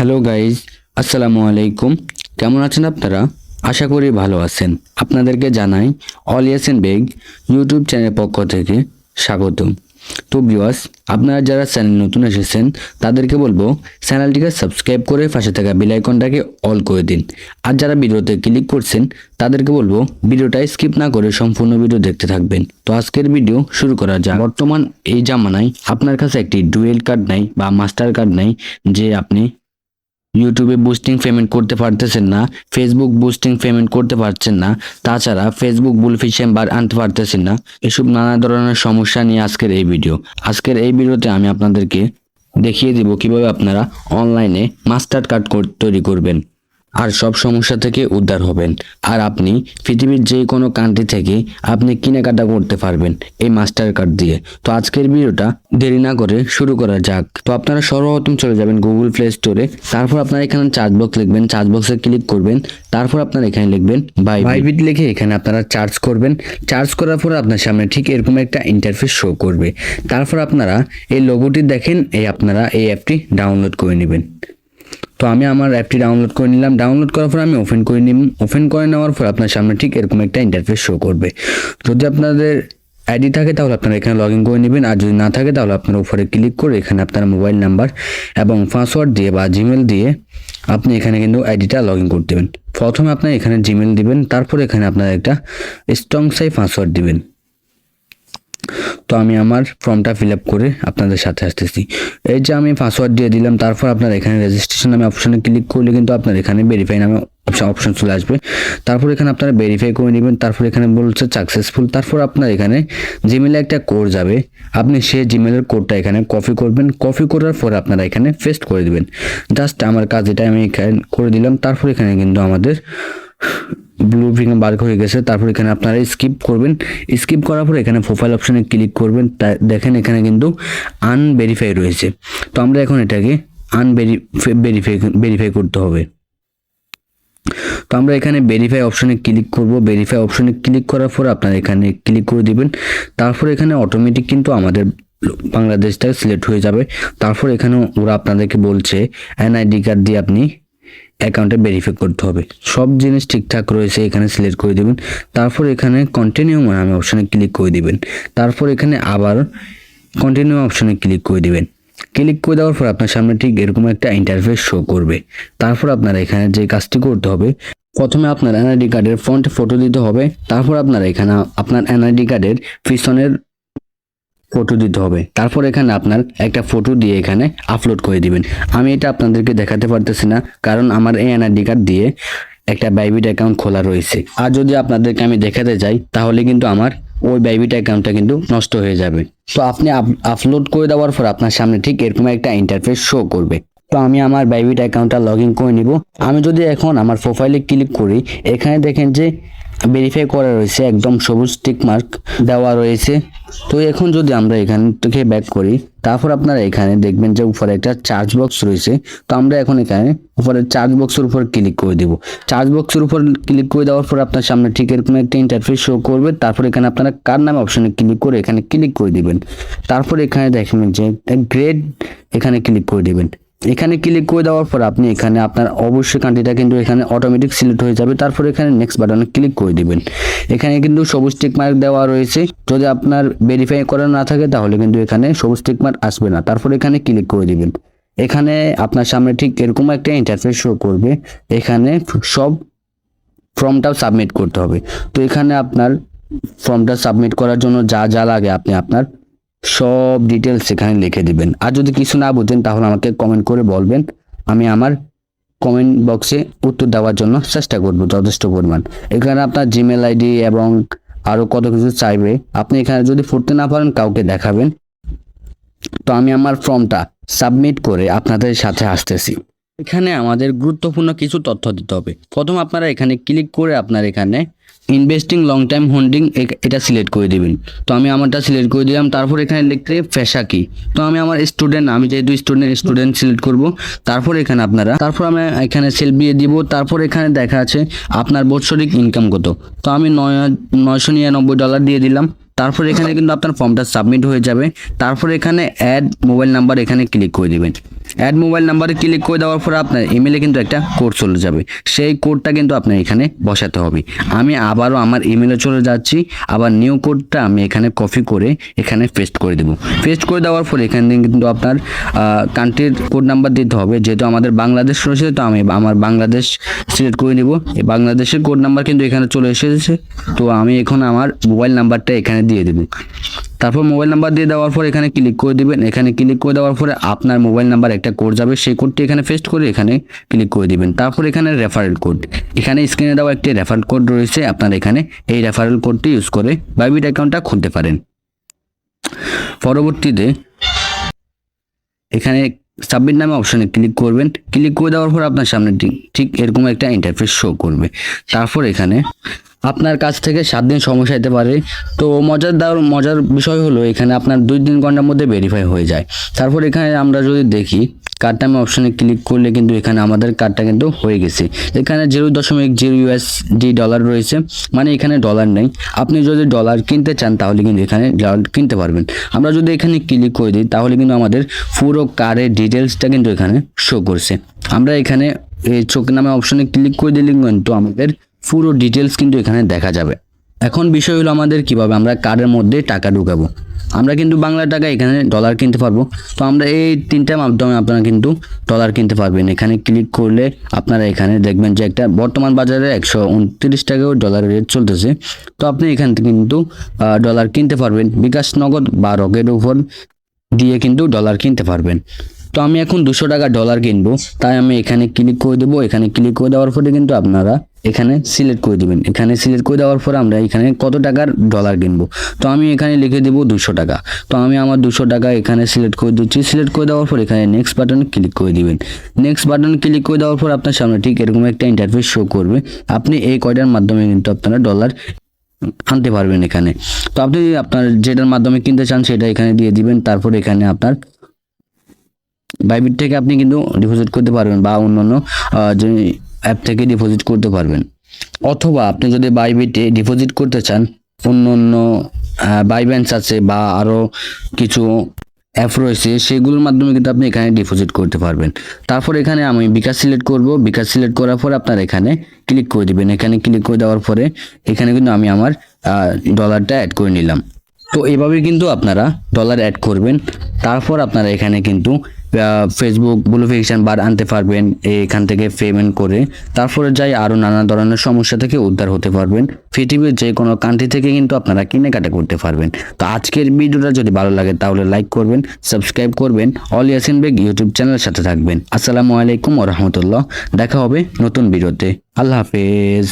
Hello guys, আসসালামু আলাইকুম। কেমন আছেন আপনারা? আশা করি ভালো আছেন। আপনাদেরকে জানাই অল ইয়াসেন বেগ ইউটিউব চ্যানেলের পক্ষ থেকে স্বাগত তো ভিউয়ার্স, আপনারা যারা চ্যানেল নতুন এসেছেন, তাদেরকে বলব চ্যানেলটিকে সাবস্ক্রাইব করে পাশে থাকা বেল আইকনটাকে অল করে দিন। আর যারা ভিডিওতে ক্লিক করছেন, তাদেরকে বলব ভিডিওটা স্কিপ না করে সম্পূর্ণ ভিডিও দেখতে থাকবেন। তো আজকের ভিডিও শুরু করা যাক। বর্তমান এই জামানায় আপনার কাছে একটি ডুয়েল কার্ড নাই বা মাস্টার কার্ড নাই, যে আপনি ইউটিউবে বুস্টিং পেমেন্ট করতে পারতেছেন না ফেসবুক বুস্টিং পেমেন্ট করতে পারছেন না, তাছাড়া ফেসবুক বুলফিশ বার আনতে পারতেছেন না, এসব নানা ধরনের সমস্যা নিয়ে আজকের এই ভিডিও আজকের এই ভিডিওতে আমি আপনাদেরকে দেখিয়ে দিব কীভাবে আপনারা অনলাইনে মাস্টার কার্ড তৈরি করবেন। আর সব সমস্যা থেকে উদ্ধার হবেন। আর আপনি, পৃথিবীর যে কোনো কান্ট্রি থেকে আপনি কেনাকাটা করতে পারবেন এই মাস্টার কার্ড দিয়ে। তো আজকের ভিডিওটা দেরি না করে শুরু করা যাক। তো আপনারা সর্বপ্রথম চলে যাবেন গুগল প্লে স্টোরে তারপর আপনারা এখানে চার্জ বক্স লিখবেন। চার্জ বক্সে ক্লিক করবেন। তারপর আপনারা এখানে লিখবেন বাই বাইবিট লিখে এখানে আপনারা চার্জ করবেন। চার্জ করার পর আপনার সামনে ঠিক এরকম একটা ইন্টারফেস শো করবে। তারপর আপনারা এই লোগোটি দেখেন। এই আপনারা এই অ্যাপটি ডাউনলোড করে নেবেন। তো আমি আমার অ্যাপটি ডাউনলোড করে নিলাম। ডাউনলোড করার পর আমি ওপেন করে নিম। ওপেন করে নেওয়ার পর আপনার সামনে ঠিক এরকম একটা ইন্টারফেস শো করবে। যদি আপনাদের আইডি থাকে তাহলে আপনারা এখানে লগ ইন করে নেবেন। আর যদি না থাকে তাহলে আপনারা উপরে ক্লিক করে এখানে আপনার মোবাইল নাম্বার এবং পাসওয়ার্ড দিয়ে বা জিমেল দিয়ে আপনি এখানে কিন্তু আইডিটা লগ ইন করতে দেবেন। প্রথমে আপনার এখানে জিমেল দিবেন। তারপর এখানে আপনার একটা স্ট্রং সাই পাসওয়ার্ড দিবেন। তো আমি আমার ফর্মটা ফিল আপ করে আপনাদের সাথে আসতেছি। এই যে আমি পাসওয়ার্ড দিয়ে দিলাম, তারপর আপনার এখানে রেজিস্ট্রেশন নামে অপশনে ক্লিক করলে কিন্তু আপনার এখানে ভেরিফাই নামে অপশন চলে আসবে। তারপর এখানে আপনারা ভেরিফাই করে নেবেন, তারপর এখানে বলছে সাকসেসফুল তারপর আপনার এখানে জিমেলে একটা কোড যাবে। আপনি সেই জিমেলের কোডটা এখানে কপি করবেন। কপি করার পর আপনারা এখানে পেস্ট করে দিবেন। জাস্ট আমার কাজ এটা আমি এখানে করে দিলাম। তারপর এখানে কিন্তু আমাদের ব্লু ফিঙ্গার বার হয়ে গেছে, তারপর এখানে আপনারা স্কিপ করবেন। স্কিপ করার পর এখানে প্রোফাইল অপশানে ক্লিক করবেন। দেখেন এখানে কিন্তু আনভেরিফাই রয়েছে। তো আমরা এখন এটাকে আনভেরিফাই ভেরিফাই করতে হবে। তো আমরা এখানে ভেরিফাই অপশনে ক্লিক করব। ভেরিফাই অপশনে ক্লিক করার পর আপনারা এখানে ক্লিক করে দিবেন। তারপর এখানে অটোমেটিক কিন্তু আমাদের বাংলাদেশটা সিলেক্ট হয়ে যাবে। তারপর এখানে ওরা আপনাদেরকে বলছে এনআইডি কার্ড দিয়ে আপনি অ্যাকাউন্টে ভেরিফাই করতে হবে। সব জিনিস ঠিকঠাক রয়েছে, এখানে সিলেক্ট করে দেবেন। তারপর এখানে কন্টিনিউ নামে অপশানে ক্লিক করে দিবেন। তারপর এখানে আবার কন্টিনিউ অপশানে ক্লিক করে দিবেন। ক্লিক করে দেওয়ার পর আপনার সামনে ঠিক এরকম একটা ইন্টারফেস শো করবে। তারপর আপনারা এখানে যে কাজটি করতে হবে, প্রথমে আপনার এনআইডি কার্ডের ফ্রন্ট ফটো দিতে হবে। তারপর আপনারা এখানে আপনার এনআইডি কার্ডের পিছনের ফটো দিতে হবে। তারপর এখানে আপনার একটা ফটো দিয়ে এখানে আপলোড করে দিবেন। আমি এটা আপনাদেরকে দেখাতে পারতেছি না, কারণ আমার এই এনআইডি কার্ড দিয়ে একটা বাইবিট অ্যাকাউন্ট খোলা রয়েছে। আর যদি আপনাদেরকে আমি দেখাতে যাই, তাহলে কিন্তু আমার ওই বাইবিট অ্যাকাউন্টটা কিন্তু নষ্ট হয়ে যাবে। তো আপনি আপলোড করে দেওয়ার পর আপনার সামনে ঠিক এরকম একটা ইন্টারফেস শো করবে। তো আমি আমার বাইবিট অ্যাকাউন্টটা লগ ইন করে নিব। আমি যদি এখন আমার প্রোফাইলে ক্লিক করি, এখানে দেখেন যে ভেরিফাই করা রয়েছে, একদম সবুজ টিক মার্ক দেওয়া রয়েছে। তো এখন যদি আমরা এখান থেকে ব্যাক করি, তারপর আপনারা এখানে দেখবেন যে উপরে একটা চার্জ বক্স রয়েছে। তো আমরা এখন এখানে উপরে চার্জ বক্সের উপর ক্লিক করে দেব। চার্জ বক্সের উপর ক্লিক করে দেওয়ার পর আপনার সামনে ঠিক এরকম একটা ইন্টারফেস শো করবে। তারপর এখানে আপনারা কার নামে অপশনে ক্লিক করে এখানে ক্লিক করে দিবেন। তারপর এখানে দেখবেন যে গ্রেড এখানে ক্লিক করে দিবেন। এখানে ক্লিক করে দেওয়ার পর আপনি এখানে আপনার অবশ্যই কান্ট্রিটা কিন্তু এখানে অটোমেটিক সিলেক্ট হয়ে যাবে। তারপর এখানে নেক্সট বাটনে ক্লিক করে দিবেন। এখানে কিন্তু সবুজ টিক মার্ক দেওয়া রয়েছে। যদি আপনার ভেরিফাই করা না থাকে তাহলে কিন্তু এখানে সবুজ টিক মার্ক আসবে না। তারপর এখানে ক্লিক করে দিবেন। এখানে আপনার সামনে ঠিক এরকম একটা ইন্টারফেস শো করবে। এখানে সব ফর্মটাও সাবমিট করতে হবে। তো এখানে আপনার ফর্মটা সাবমিট করার জন্য যা যা লাগে আপনি আপনার সব ডিটেলস এখানে লিখে দিবেন। আর যদি কিছু না বুঝেন, তাহলে আমাকে কমেন্ট করে বলবেন। আমি আমার কমেন্ট বক্সে উত্তর দেওয়ার জন্য চেষ্টা করব যথেষ্ট পরিমাণ। এখানে আপনার জিমেল আইডি এবং আরও কত কিছু চাইবে। আপনি এখানে যদি ফুটতে না পারেন, কাউকে দেখাবেন। তো আমি আমার ফর্মটা সাবমিট করে আপনাদের সাথে আসতেছি। এখানে আমাদের গুরুত্বপূর্ণ কিছু তথ্য দিতে হবে। প্রথম আপনারা এখানে ক্লিক করে আপনার এখানে ইনভেস্টিং লং টাইম হোল্ডিং এটা সিলেক্ট করে দিবেন। তো আমি আমারটা সিলেক্ট করে দিলাম, তারপর এখানে লিখতে পেশা কি। তো আমি আমার স্টুডেন্ট আমি যেহেতু স্টুডেন্ট স্টুডেন্ট সিলেক্ট করব, তারপর এখানে আপনারা, তারপর আমি এখানে সেল বিয়ে দিব, তারপর এখানে দেখা আছে আপনার বৎসরিক ইনকাম কত। তো আমি নয়, নয়শো নিরানব্বই ডলার দিয়ে দিলাম, তারপর এখানে কিন্তু আপনার ফর্মটা সাবমিট হয়ে যাবে, তারপর এখানে অ্যাড মোবাইল নাম্বার এখানে ক্লিক করে দিবেন। অ্যাড মোবাইল নাম্বারে ক্লিক করে দেওয়ার পর আপনার ইমেলে কিন্তু একটা কোড চলে যাবে। সেই কোডটা কিন্তু আপনার এখানে বসাতে হবে। আমি আবারও আমার ইমেলে চলে যাচ্ছি। আবার নিউ কোডটা আমি এখানে কপি করে এখানে পেস্ট করে দেবো। পেস্ট করে দেওয়ার পর এখানে কিন্তু আপনার কান্ট্রির কোড নাম্বার দিতে হবে। যেহেতু আমাদের বাংলাদেশ রয়েছে, তো আমি আমার বাংলাদেশ সিলেক্ট করে নিব। এই বাংলাদেশের কোড নাম্বার কিন্তু এখানে চলে এসেছে। তো আমি এখন আমার মোবাইল নাম্বারটা এখানে দিয়ে দেবো। তারপর মোবাইল নাম্বার দিয়ে দেওয়ার পর এখানে ক্লিক করে দিবেন। এখানে ক্লিক করে দেওয়ার পরে আপনার মোবাইল নাম্বার একটা কোড যাবে। সেই কোডটি এখানে পেস্ট করে এখানে ক্লিক করে দিবেন। তারপর এখানে রেফারেল কোড এখানে স্ক্রিনে দেওয়া একটি রেফারেল কোড রয়েছে। আপনার এখানে এই রেফারেল কোডটি ইউজ করে বাইবিট অ্যাকাউন্টটা খুলতে পারেন। পরবর্তীতে এখানে সাবমিট নামে অপশানে ক্লিক করবেন। ক্লিক করে দেওয়ার পর আপনার সামনে ঠিক এরকম একটা ইন্টারফেস শো করবে। তারপর এখানে আপনার কাছ থেকে সাত দিন সমস্যা হতে পারে। তো মজার দেওয়ার মজার বিষয় হলো এখানে আপনার দুই তিন ঘণ্টার মধ্যে ভেরিফাই হয়ে যায়। তারপর এখানে আমরা যদি দেখি কার্ড নামে অপশানে ক্লিক করলে কিন্তু এখানে আমাদের কার্ডটা কিন্তু হয়ে গেছে। এখানে জিরো দশমিক জিরো ইউএসডি ডলার রয়েছে মানে এখানে ডলার নেই। আপনি যদি ডলার কিনতে চান তাহলে কিন্তু এখানে ডলার কিনতে পারবেন। আমরা যদি এখানে ক্লিক করে দিই, তাহলে কিন্তু আমাদের পুরো কার্ডের ডিটেলসটা কিন্তু এখানে শো করছে। আমরা এখানে এই চোখ নামে অপশানে ক্লিক করে দিলে কিন্তু আমাদের পুরো ডিটেলস কিন্তু এখানে দেখা যাবে। এখন বিষয় হলো আমাদের কীভাবে আমরা কার্ডের মধ্যে টাকা ঢুকাবো। আমরা কিন্তু বাংলা টাকা এখানে ডলার কিনতে পারব। তো আমরা এই তিনটা মাধ্যমে আপনারা কিন্তু ডলার কিনতে পারবেন। এখানে ক্লিক করলে আপনারা এখানে দেখবেন যে একটা বর্তমান বাজারে একশো উনত্রিশ টাকাও ডলার রেট চলতেছে। তো আপনি এখান থেকে কিন্তু ডলার কিনতে পারবেন। বিকাশ নগদ বা রকেট উপর দিয়ে কিন্তু ডলার কিনতে পারবেন। তো আমি এখন দুশো টাকা ডলার কিনবো। তাই আমি এখানে ক্লিক করে দেবো। এখানে ক্লিক করে দেওয়ার পরে কিন্তু আপনারা এখানে সিলেক্ট করে দিবেন। এখানে সিলেক্ট করে দেওয়ার পর আমরা এখানে কত টাকার ডলার কিনবো? তো আমি এখানে লিখে দেবো দুশো টাকা। তো আমি আমার দুশো টাকা এখানে সিলেক্ট করে দিচ্ছি। সিলেক্ট করে দেওয়ার পর এখানে নেক্সট বাটন ক্লিক করে দিবেন। নেক্সট বাটন ক্লিক করে দেওয়ার পর আপনার সামনে ঠিক এরকম একটা ইন্টারফেস শো করবে। আপনি এই কয়টার মাধ্যমে কিন্তু আপনারা ডলার আনতে পারবেন এখানে। তো আপনি আপনার যেটার মাধ্যমে কিনতে চান সেটা এখানে দিয়ে দিবেন। তারপর এখানে আপনার বাইবিট থেকে আপনি কিন্তু ডিপোজিট করতে পারবেন বা অন্যান্য আহ, যে অ্যাপ থেকে ডিপোজিট করতে পারবেন। অথবা আপনি যদি বাইবিটে ডিপোজিট করতে চান অন্য অন্য বাইব্যান্স আছে বা আরও কিছু অ্যাপ রয়েছে, সেগুলোর মাধ্যমে কিন্তু আপনি এখানে ডিপোজিট করতে পারবেন। তারপর এখানে আমি বিকাশ সিলেক্ট করব। বিকাশ সিলেক্ট করার পর আপনার এখানে ক্লিক করে দিবেন। এখানে ক্লিক করে দেওয়ার পরে এখানে কিন্তু আমি আমার ডলারটা অ্যাড করে নিলাম। তো এভাবে কিন্তু আপনারা ডলার অ্যাড করবেন। তারপর আপনারা এখানে কিন্তু ফেসবুক ব্লুফিকেশন বার আনতে পারবেন, এখান থেকে পেমেন্ট করে। তারপরে যাই আরও নানা ধরনের সমস্যা থেকে উদ্ধার হতে পারবেন। পৃথিবীর যে কোনো কান্ট্রি থেকে কিন্তু আপনারা কেনাকাটা করতে পারবেন। তো আজকের ভিডিওটা যদি ভালো লাগে তাহলে লাইক করবেন সাবস্ক্রাইব করবেন। অল ইয়াসিন বেগ ইউটিউব চ্যানেলের সাথে থাকবেন। আসসালামু আলাইকুম রহমতুল্লাহ। দেখা হবে নতুন ভিডিওতে। আল্লাহ হাফেজ।